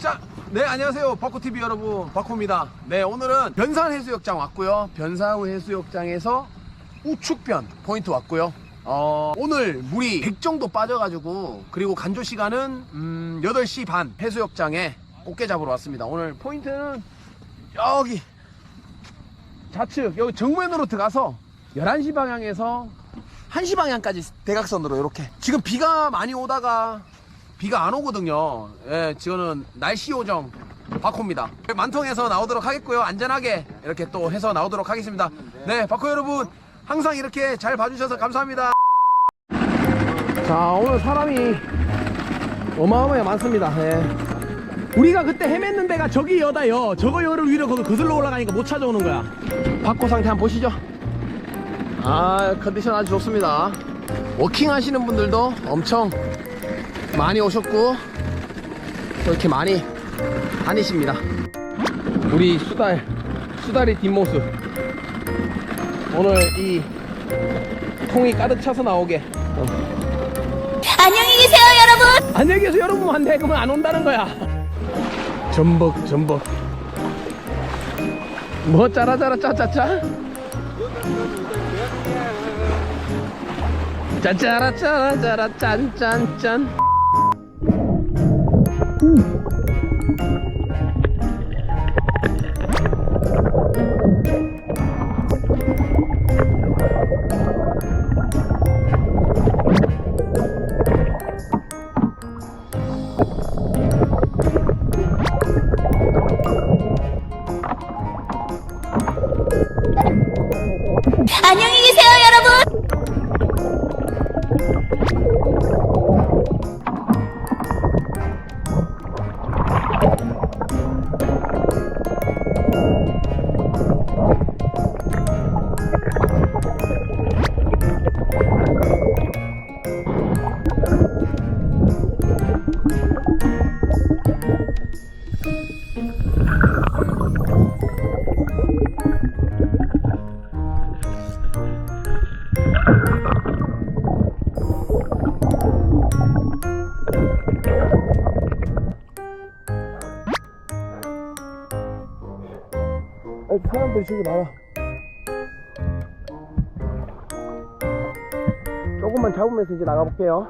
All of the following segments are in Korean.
해수욕장. 네, 안녕하세요. 바코TV 여러분. 바코입니다. 네, 오늘은 변산 해수욕장 왔고요. 변사우 해수욕장에서 우측변 포인트 왔고요. 어, 오늘 물이 100 정도 빠져가지고, 그리고 간조 시간은, 음, 8시 반 해수욕장에 꽃게 잡으러 왔습니다. 오늘 포인트는 여기, 좌측, 여기 정면으로 들어가서 11시 방향에서 1시 방향까지 대각선으로 이렇게. 지금 비가 많이 오다가 비가 안 오거든요. 예, 지금은 날씨 요정 바코입니다. 만통에서 나오도록 하겠고요. 안전하게 이렇게 또 해서 나오도록 하겠습니다. 네, 바코 여러분 항상 이렇게 잘 봐주셔서 감사합니다. 자, 오늘 사람이 어마어마하게 많습니다. 예. 우리가 그때 헤맸는 데가 저기 여다 여. 저거 여를 위로 거기 거슬러 올라가니까 못 찾아오는 거야. 바코 상태 한번 보시죠. 아, 컨디션 아주 좋습니다. 워킹 하시는 분들도 엄청 많이 오셨고 또 이렇게 많이 다니십니다. 우리 수달 수달의 뒷모습. 오늘 이 통이 가득 차서 나오게. 어. 안녕히 계세요, 여러분. 안녕히 계세요 여러분. 안돼 그러면 안 온다는 거야. 전복 전복. 뭐 짜라짜라 짜짜짜? 짜짜라 짜라짜라 짠짠짠 안녕히 계세요, 사람들 저기 많아 조금만 잡으면서 이제 나가볼게요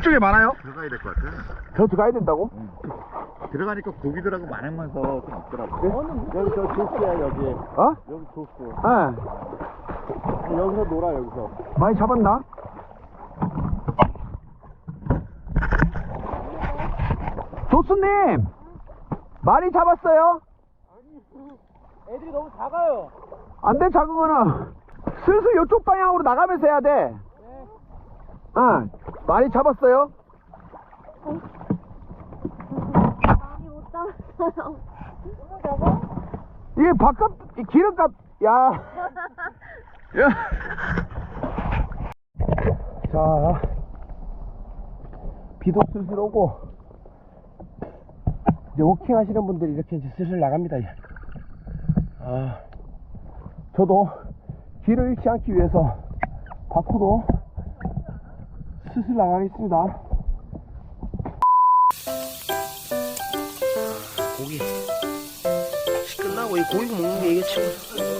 이쪽에 많아요? 들어가야 될 것 같아. 더 들어가야 된다고? 들어가니까 고기들하고 많으면서 좀 없더라고. 여기 저 조스야 여기. 어? 여기 조스. 네 여기서 놀아 여기서. 많이 잡았나? 조수님 많이 잡았어요? 애들이 너무 작아요. 안 돼 작은 거는 슬슬 이쪽 방향으로 나가면서 해야 돼. 응 많이 잡았어요? 많이 못 잡았어요. 너무 잡아? 이게 밥값 이 기름값 야. 야. 자 비도 슬슬 오고 이제 워킹 하시는 분들이 이렇게 이제 슬슬 나갑니다. 아 저도 길을 잃지 않기 위해서 바코도 슬슬 나가겠습니다. 고기 끝나고 이 고기 먹는 게 이게 최고.